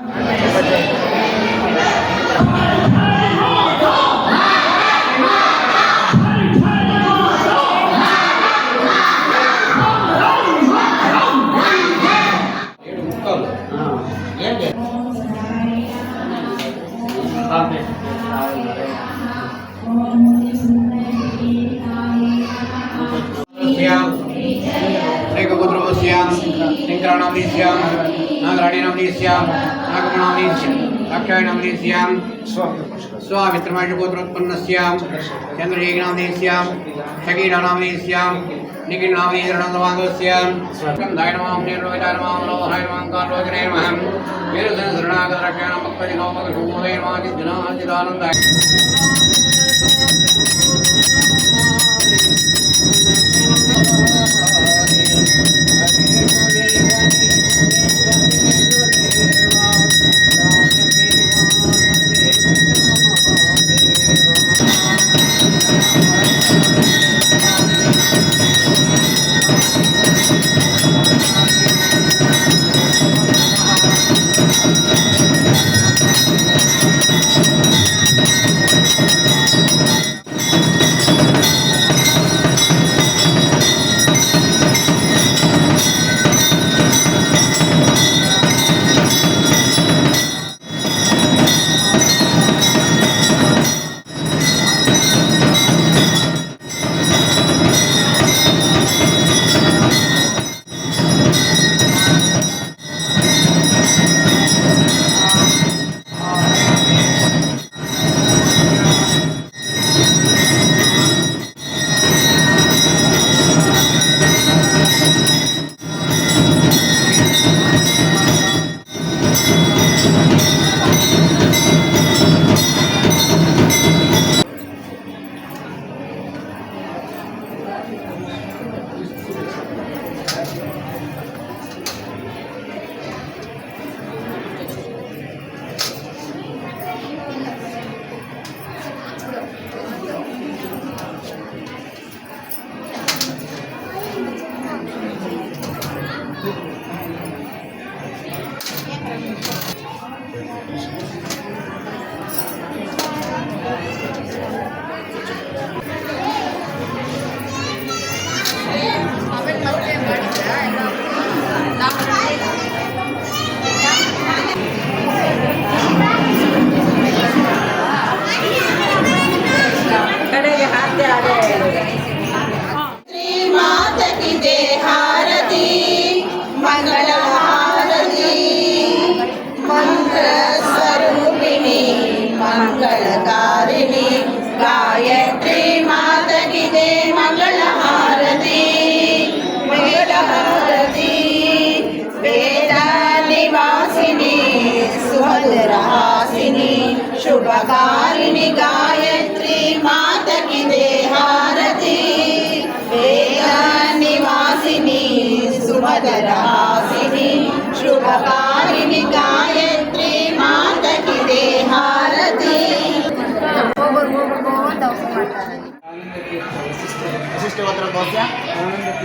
Amen. Amen. एकपुत्रवस्यां शङ्कराणामनीस्यां नागराणीनामनीस्यां नागमणामनीस्यां अक्षयनामनीस्यां स्वामित्रमाशपुत्रोत्पन्नस्यां चन्द्रजेगनामनीस्यां शकीनानामनीस्यां निखिलनामनीरणन्दवाङ्गस्यां स्कन्धाय नमः निर्लोहिताय नमः मनोहराय नमः कालोचने नमः वीरसहस्रनागरक्षाणां भक्तजनोपकशोमोदय नमः चिद्जनाचिदानन्दाय हासिनी शुभ कारिणी गायत्री माता की देहारती। वेद निवासिनी सुमधरासिनी शुभकारिणी। Kau tidak bosnya, kau tidak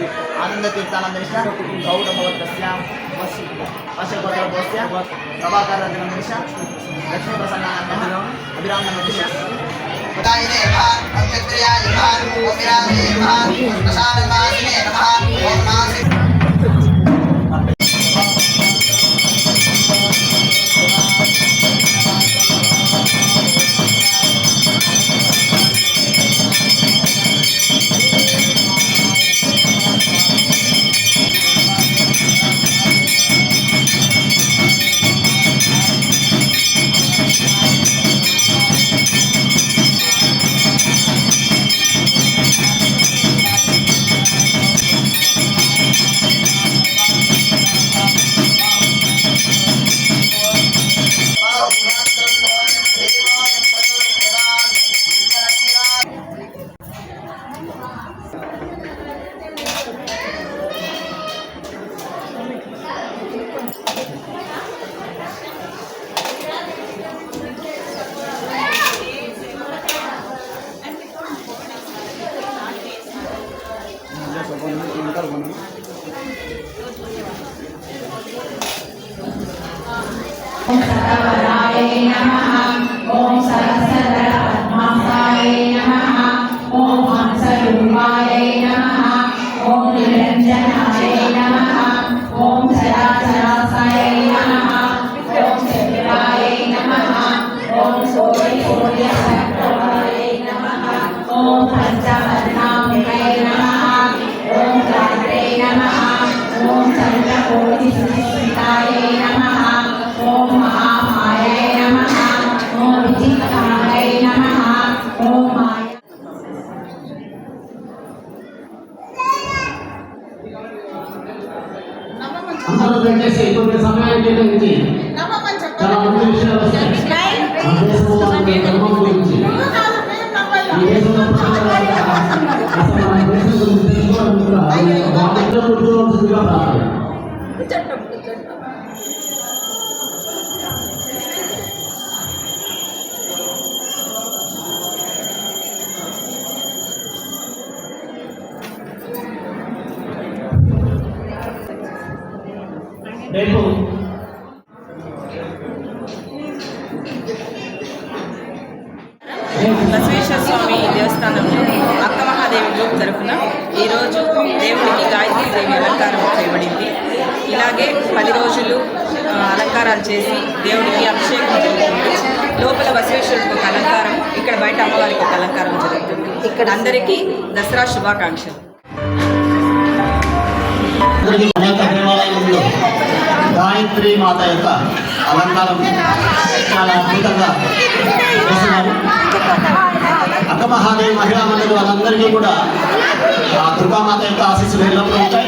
ఓం నిరంజనాయ నమ. ఓం పెట్టేసి కొద్ది సమయం కేటాయించి రేపు. బసవేశ్వర స్వామి దేవస్థానంలో అక్క మహాదేవి గ్రూప్ తరఫున ఈరోజు దేవుడికి గాయత్రీ దేవి అలంకారం చేయబడింది. ఇలాగే పది రోజులు అలంకారాలు చేసి దేవుడికి అభిషేకం జరుగుతుంది. లోపల బసవేశ్వరుడికి ఒక అలంకారం ఇక్కడ బయట అమ్మవారికి ఒక అలంకారం జరుగుతుంది. ఇక్కడ అందరికీ దసరా శుభాకాంక్షలు. గాయత్రి మాత యొక్క అలంకారం చాలా అద్భుతంగా చేస్తున్నారు. అక్క మహాదేవి మహిళా మండలి వాళ్ళందరికీ కూడా ఆ దుర్గామాత యొక్క ఆశీస్సులు ఎల్లప్పుడూ ఉంటాయి.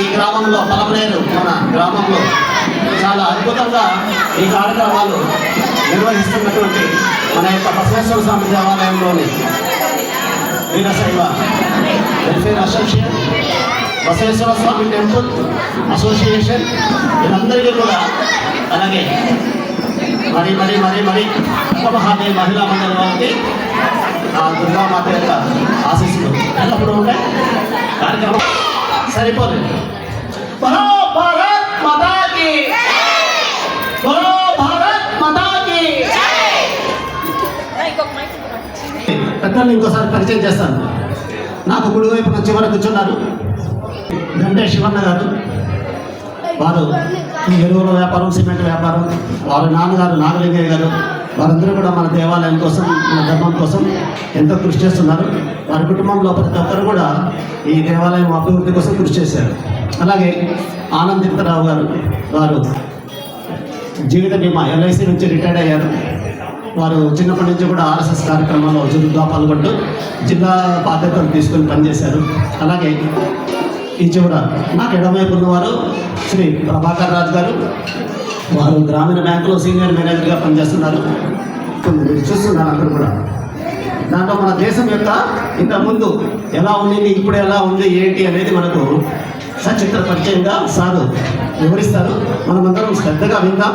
ఈ గ్రామంలో పలమనేరు మన గ్రామంలో చాలా అద్భుతంగా ఈ కార్యక్రమాలు నిర్వహిస్తున్నటువంటి మన యొక్క బసవేశ్వర స్వామి దేవాలయంలోని Veerashaiva welfare association Basaveshwara Swami temple association వీళ్ళందరికీ కూడా అలాగే మరి మరి మరి మరి మహాదేవి మహిళా మండలి వారికి ఆ దుర్గామాత యొక్క ఆశీస్సులు ఎల్లప్పుడూ ఉంటాయి. కార్యక్రమం సరిపోలేదు. బలో భారత్ మాతాకి బలో భారత్ మాతాకి పెద్దల్ని ఇంకోసారి పరిచయం చేస్తాను. నాకు కుడి వైపున చివర కూర్చున్నారు. గంటే శివన్న గారు వారు ఈ ఎరువుల వ్యాపారం సిమెంట్ వ్యాపారం వారి నాన్నగారు నాగలింగయ్య గారు వారందరూ కూడా మన దేవాలయం కోసం మన ధర్మం కోసం ఎంతో కృషి చేస్తున్నారు. వారి కుటుంబంలో ప్రతి ఒక్కరు కూడా ఈ దేవాలయం అభివృద్ధి కోసం కృషి చేశారు. అలాగే ఆనందితరావు గారు వారు జీవిత బీమా ఎల్ఐసి నుంచి రిటైర్డ్ అయ్యారు. వారు చిన్నప్పటి నుంచి కూడా ఆర్ఎస్ఎస్ కార్యక్రమాల్లో చురుగ్గా పాల్గొంటూ జిల్లా బాధ్యతలు తీసుకొని పనిచేశారు. అలాగే ఈ చివర నాకు ఎడమవైపు ఉన్నవారు శ్రీ ప్రభాకర్ రాజు గారు. వారు గ్రామీణ బ్యాంకులో సీనియర్ మేనేజర్గా పనిచేస్తున్నారు. కొన్ని మీరు చూస్తున్నారు అందరూ కూడా. దాంట్లో మన దేశం యొక్క ఇంతకుముందు ఎలా ఉంది ఇప్పుడు ఎలా ఉంది ఏంటి అనేది మనకు సచిత్ర పరిచయంగా సారు వివరిస్తారు. మనమందరం శ్రద్ధగా విందాం.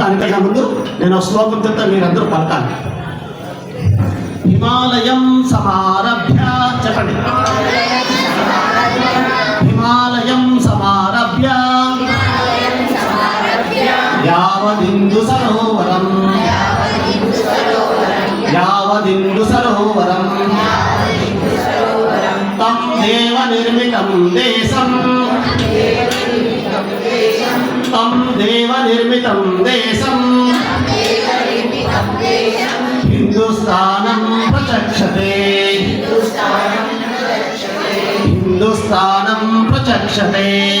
దానికన్నా ముందు నేను శ్లోకం చెప్తా మీరందరూ పలకాలి. హిమాలయం సమారభ్య చెప్పండి. యావదిందు సరోవరం. యావదిందు సరోవరం. తం దేవ నిర్మితం దేశం. తం దేవ నిర్మితం దేశం. హిందుస్థానం ప్రచక్షతే. హిందుస్థానం ప్రచక్షతే.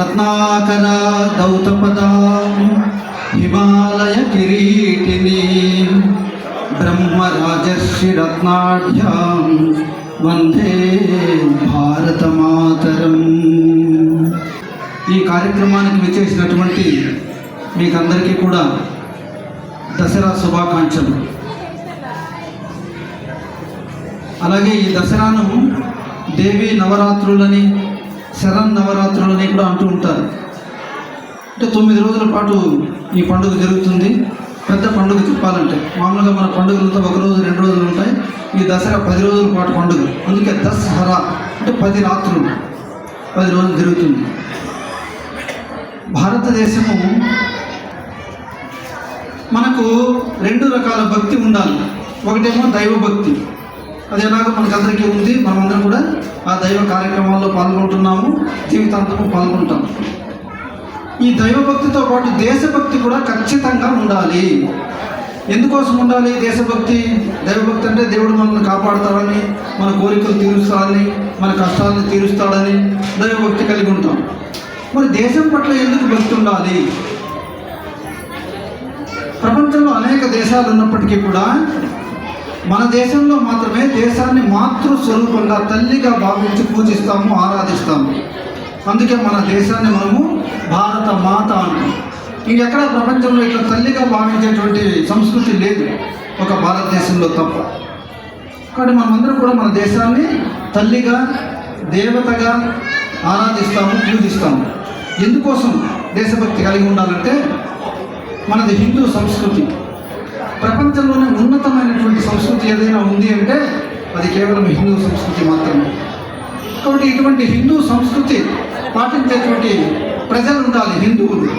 రత్నాకర దౌతపదా హిమాలయ కిరీటిని బ్రహ్మరాజర్షి రత్నాఢ్యాం వందే భారతమాతరం ఈ కార్యక్రమానికి విచ్చేసినటువంటి మీకందరికీ కూడా దసరా శుభాకాంక్షలు. అలాగే ఈ దసరాను దేవీ నవరాత్రులని శరణ్ నవరాత్రులని కూడా అంటూ ఉంటారు. అంటే తొమ్మిది రోజుల పాటు ఈ పండుగ జరుగుతుంది. పెద్ద పండుగ చెప్పాలంటే. మామూలుగా మన పండుగలతో ఒక రోజు రెండు రోజులు ఉంటాయి. ఈ దసరా పది రోజుల పాటు పండుగ. అందుకే దసరా అంటే పది రాత్రులు పది రోజులు జరుగుతుంది. భారతదేశము మనకు రెండు రకాల భక్తి ఉండాలి. ఒకటేమో దైవ భక్తి అది ఎలాగో మనకందరికీ ఉంది. మనమందరం కూడా ఆ దైవ కార్యక్రమాల్లో పాల్గొంటున్నాము. జీవితాంతము పాల్గొంటాం ఈ దైవభక్తితో పాటు దేశభక్తి కూడా ఖచ్చితంగా ఉండాలి. ఎందుకోసం ఉండాలి? దేశభక్తి దైవభక్తి అంటే దేవుడు మనల్ని కాపాడుతాడని మన కోరికలు తీరుస్తాడని మన కష్టాలను తీరుస్తాడని దైవభక్తి కలిగి ఉంటాం. మరి దేశం పట్ల ఎందుకు భక్తి ఉండాలి? ప్రపంచంలో అనేక దేశాలు ఉన్నప్పటికీ కూడా మన దేశంలో మాత్రమే దేశాన్ని మాతృ స్వరూపంగా తల్లిగా భావించి పూజిస్తాము ఆరాధిస్తాము. అందుకే మన దేశాన్ని మనము భారత మాత అంటాం. ఇంకెక్కడ ప్రపంచంలో ఇట్లా తల్లిగా భావించేటువంటి సంస్కృతి లేదు. ఒక భారతదేశంలో తప్ప. కాబట్టి మనమందరం కూడా మన దేశాన్ని తల్లిగా దేవతగా ఆరాధిస్తాము పూజిస్తాము. ఎందుకోసం దేశభక్తి కలిగి ఉండాలంటే మనది హిందూ సంస్కృతి. ప్రపంచంలోనే ఉన్నతమైనటువంటి సంస్కృతి ఏదైనా ఉంది అంటే అది కేవలం హిందూ సంస్కృతి మాత్రమే. కాబట్టి ఇటువంటి హిందూ సంస్కృతి పాటించేటువంటి ప్రజలు ఉండాలి హిందువులు.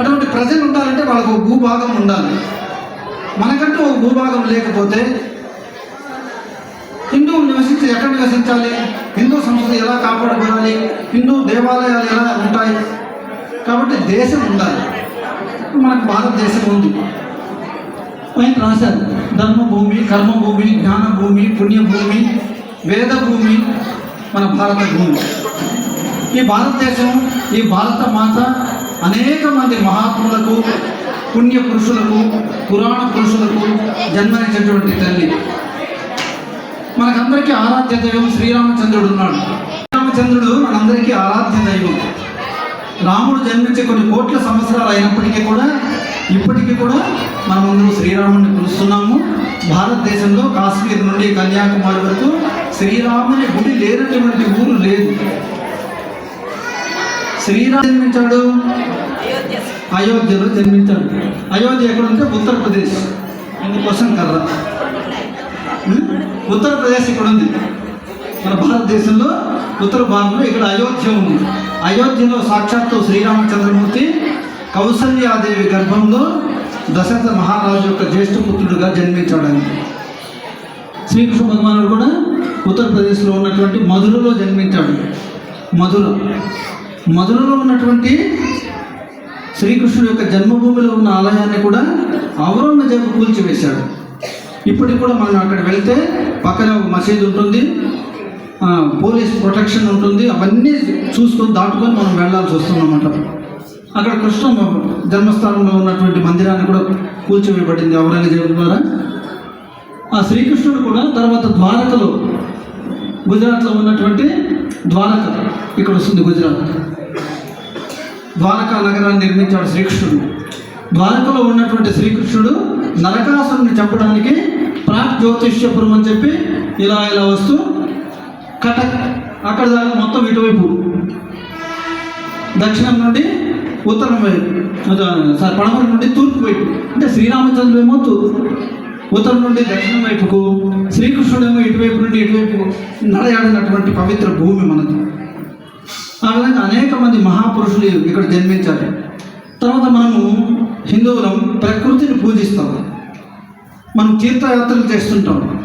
అటువంటి ప్రజలు ఉండాలంటే వాళ్ళకు ఒక భూభాగం ఉండాలి. మనకంటూ ఒక భూభాగం లేకపోతే హిందువులు నివసించి ఎక్కడ నివసించాలి? హిందూ సంస్కృతి ఎలా కాపాడబడాలి హిందూ దేవాలయాలు ఎలా ఉంటాయి? కాబట్టి దేశం ఉండాలి. మనకు భారతదేశం ఉంది. పైన రాశారు. ధర్మభూమి కర్మభూమి జ్ఞానభూమి పుణ్యభూమి వేదభూమి మన భారత భూమి ఈ భారతదేశం ఈ భారత మాత అనేక మంది మహాత్ములకు పుణ్య పురుషులకు పురాణ పురుషులకు జన్మనిచ్చినటువంటి తల్లి. మనకందరికీ ఆరాధ్య దైవం శ్రీరామచంద్రుడు ఉన్నాడు. శ్రీరామచంద్రుడు మనందరికీ ఆరాధ్య దైవం. రాముడు జన్మించి కొన్ని కోట్ల సంవత్సరాలు అయినప్పటికీ కూడా ఇప్పటికీ కూడా మనమందరం శ్రీరాముని పిలుస్తున్నాము భారతదేశంలో కాశ్మీర్ నుండి కన్యాకుమారి వరకు శ్రీరాముని గుడి లేనటువంటి ఊరు లేదు. శ్రీరామ్ జన్మించాడు. అయోధ్యలో జన్మించాడు. అయోధ్య ఎక్కడుంటే ఉత్తరప్రదేశ్. ఇందుకోసం కర్ర. ఉత్తరప్రదేశ్ ఇక్కడ ఉంది. మన భారతదేశంలో ఉత్తర భాగంలో ఇక్కడ అయోధ్య ఉంది. అయోధ్యలో సాక్షాత్తు శ్రీరామచంద్రమూర్తి కౌసల్యాదేవి గర్భంలో దశరథ మహారాజు యొక్క జ్యేష్ఠ పుత్రుడుగా జన్మించాడు ఆయన శ్రీకృష్ణ భగవానుడు కూడా ఉత్తరప్రదేశ్లో ఉన్నటువంటి మధురలో జన్మించాడు. మధుర. మధురలో ఉన్నటువంటి శ్రీకృష్ణుడు యొక్క జన్మభూమిలో ఉన్న ఆలయాన్ని కూడా ఔరంగజేబు కూల్చివేశాడు. ఇప్పటికి కూడా మనం అక్కడ వెళ్తే పక్కన ఒక మసీదు ఉంటుంది. పోలీస్ ప్రొటెక్షన్ ఉంటుంది. అవన్నీ చూసుకొని దాటుకొని మనం వెళ్ళాల్సి వస్తుందన్నమాట. అక్కడ కృష్ణ జన్మస్థానంలో ఉన్నటువంటి మందిరాన్ని కూడా కూల్చివేయబడింది ఔరంగజేబు ద్వారా. ఆ శ్రీకృష్ణుడు కూడా తర్వాత ద్వారకలో గుజరాత్లో ఉన్నటువంటి ద్వారక ఇక్కడ వస్తుంది గుజరాత్. ద్వారకా నగరాన్ని నిర్మించాడు శ్రీకృష్ణుడు. ద్వారకలో ఉన్నటువంటి శ్రీకృష్ణుడు నరకాసురుని చంపడానికి ప్రాక్ జ్యోతిష్యపురం అని చెప్పి ఇలా ఇలా వస్తూ కటక్ అక్కడ దాకా మొత్తం ఇటువైపు. దక్షిణం నుండి ఉత్తరం వైపు సార్ పడమర నుండి తూర్పు వైపు. అంటే శ్రీరామచంద్రుడు ఏమో ఉత్తరం నుండి దక్షిణం వైపుకు శ్రీకృష్ణుడేమో ఇటువైపు నుండి ఇటువైపు నడయాడినటువంటి పవిత్ర భూమి మనది. ఆ విధంగా అనేక మంది మహాపురుషులు ఇక్కడ జన్మించారు. తర్వాత మనము హిందువులం ప్రకృతిని పూజిస్తాం. మనం తీర్థయాత్రలు చేస్తుంటాం.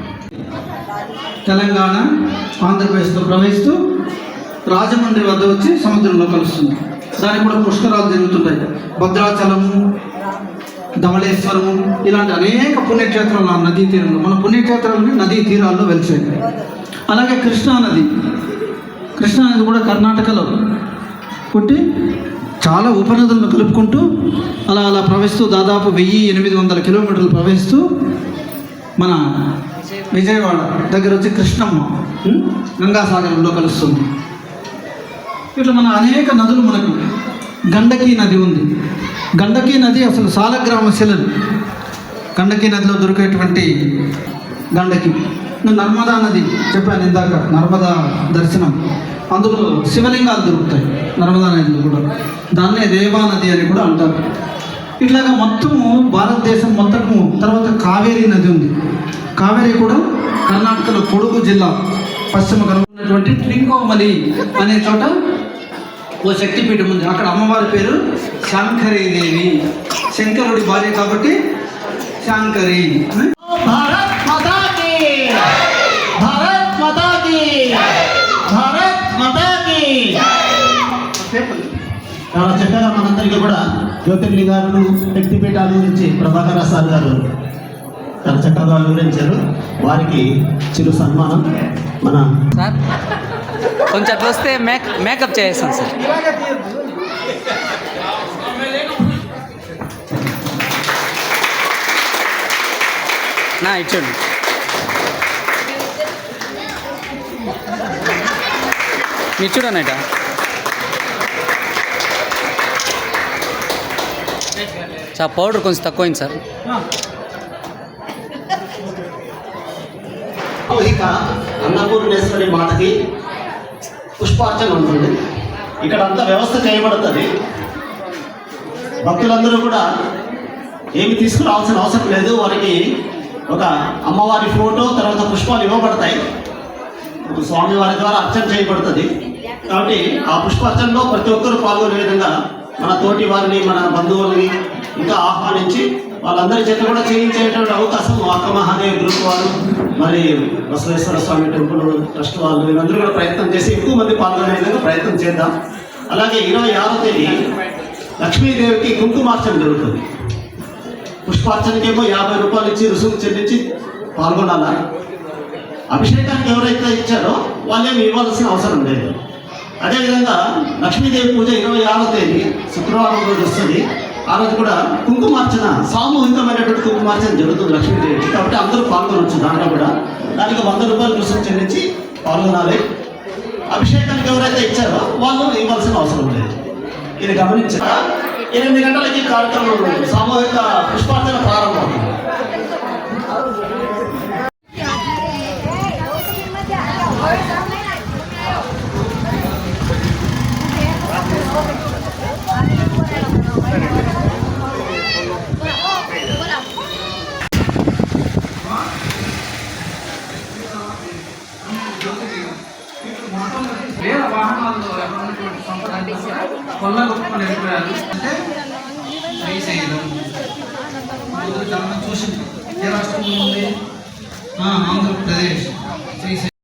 తెలంగాణ ఆంధ్రప్రదేశ్తో ప్రవహిస్తూ రాజమండ్రి వద్ద వచ్చి సముద్రంలో కలుస్తుంది దానికి కూడా పుష్కరాలు జరుగుతుంటాయి భద్రాచలము ధవళేశ్వరము ఇలాంటి అనేక పుణ్యక్షేత్రాలు ఆ నదీ తీరంలో మన పుణ్యక్షేత్రాలని నదీ తీరాల్లో వెలిసాయి. అలాగే కృష్ణానది కృష్ణానది కూడా కర్ణాటకలో పుట్టి చాలా ఉపనదులను కలుపుకుంటూ అలా అలా ప్రవహిస్తూ దాదాపు వెయ్యి ఎనిమిది వందల కిలోమీటర్లు ప్రవహిస్తూ మన విజయవాడ దగ్గర వచ్చి కృష్ణమ్మ గంగాసాగరంలో కలుస్తుంది. ఇట్లా మన అనేక నదులు మనకు గండకీ నది ఉంది. గండకీ నది అసలు సాలగ్రామ శిలలు. గండకీ నదిలో దొరికేటువంటి గండకి. నర్మదా నది. చెప్పాను ఇందాక నర్మదా దర్శనం. అందులో శివలింగాలు దొరుకుతాయి. నర్మదా నదిలో కూడా. దాన్నే రేవా నది అని కూడా అంటారు. ఇట్లాగా మొత్తము భారతదేశం మొత్తము తర్వాత కావేరీ నది ఉంది. కావేరీ కూడా కర్ణాటకలో కొడుగు జిల్లా పశ్చిమ ఉన్నటువంటి ట్రింకోమలి అనే చోట ఓ శక్తిపీఠం ఉంది. అక్కడ అమ్మవారి పేరు శాంకరీదేవి. శంకరుడి భార్య కాబట్టి శాంకరి. భారత్ భారత్ భారత్ చాలా చక్కగా మనందరికీ కూడా జ్యోతిర్లింగాలను శక్తిపీఠాల గురించి ప్రభాకర్ సార్ గారు చాలా చక్కగా వివరించారు. వారికి చిరు సన్మానం. మన సార్ కొంచెం అట్లా వస్తే మేక్ మేకప్ చేస్తాను సార్. నా ఇచ్చండి మీరు చూడండి ఇట సార్ పౌడర్ కొంచెం తక్కువైంది సార్. ఇక అన్నపూర్ణేశ్వరి మాటకి పుష్పార్చన ఉంటుంది. ఇక్కడ అంతా వ్యవస్థ చేయబడుతుంది. భక్తులందరూ కూడా ఏమి తీసుకురావాల్సిన అవసరం లేదు. వారికి ఒక అమ్మవారి ఫోటో తర్వాత పుష్పాలు ఇవ్వబడతాయి. స్వామివారి ద్వారా అర్చన చేయబడుతుంది. కాబట్టి ఆ పుష్పార్చనలో ప్రతి ఒక్కరూ పాల్గొనే విధంగా మన తోటి వారిని మన బంధువుల్ని ఇంకా ఆహ్వానించి వాళ్ళందరి చేత కూడా చేయించేటువంటి అవకాశం అక్క మహాదేవ్ గ్రూప్ వారు మరి బసవేశ్వర స్వామి టెంపుల్ ట్రస్ట్ వాళ్ళు వీళ్ళందరూ కూడా ప్రయత్నం చేసి ఎక్కువ మంది పాల్గొనే విధంగా ప్రయత్నం చేద్దాం. అలాగే ఇరవై ఆరో తేదీ లక్ష్మీదేవికి కుంకుమార్చన జరుగుతుంది. పుష్పార్చనకేమో యాభై రూపాయలు ఇచ్చి రుసుము చెల్లించి పాల్గొనాలా. అభిషేకానికి ఎవరైతే ఇచ్చారో వాళ్ళేమి ఇవ్వాల్సిన అవసరం లేదు. అదేవిధంగా లక్ష్మీదేవి పూజ ఇరవై ఆరో తేదీ శుక్రవారం రోజు వస్తుంది. ఆ రోజు కూడా కుంకుమార్చన సామూహికమైనటువంటి కుంకుమార్చన జరుగుతుంది లక్ష్మీదేవి కాబట్టి అందరూ పాల్గొనవచ్చు దాంట్లో కూడా దానికి వంద రూపాయలు రుసుము చెల్లించి పాల్గొనాలి. అభిషేకానికి ఎవరైతే ఇచ్చారో వాళ్ళు ఇవ్వాల్సిన అవసరం లేదు. ఇది గమనించక ఎనిమిది గంటలకి కార్యక్రమం సామూహిక పుష్పార్చన ప్రారంభం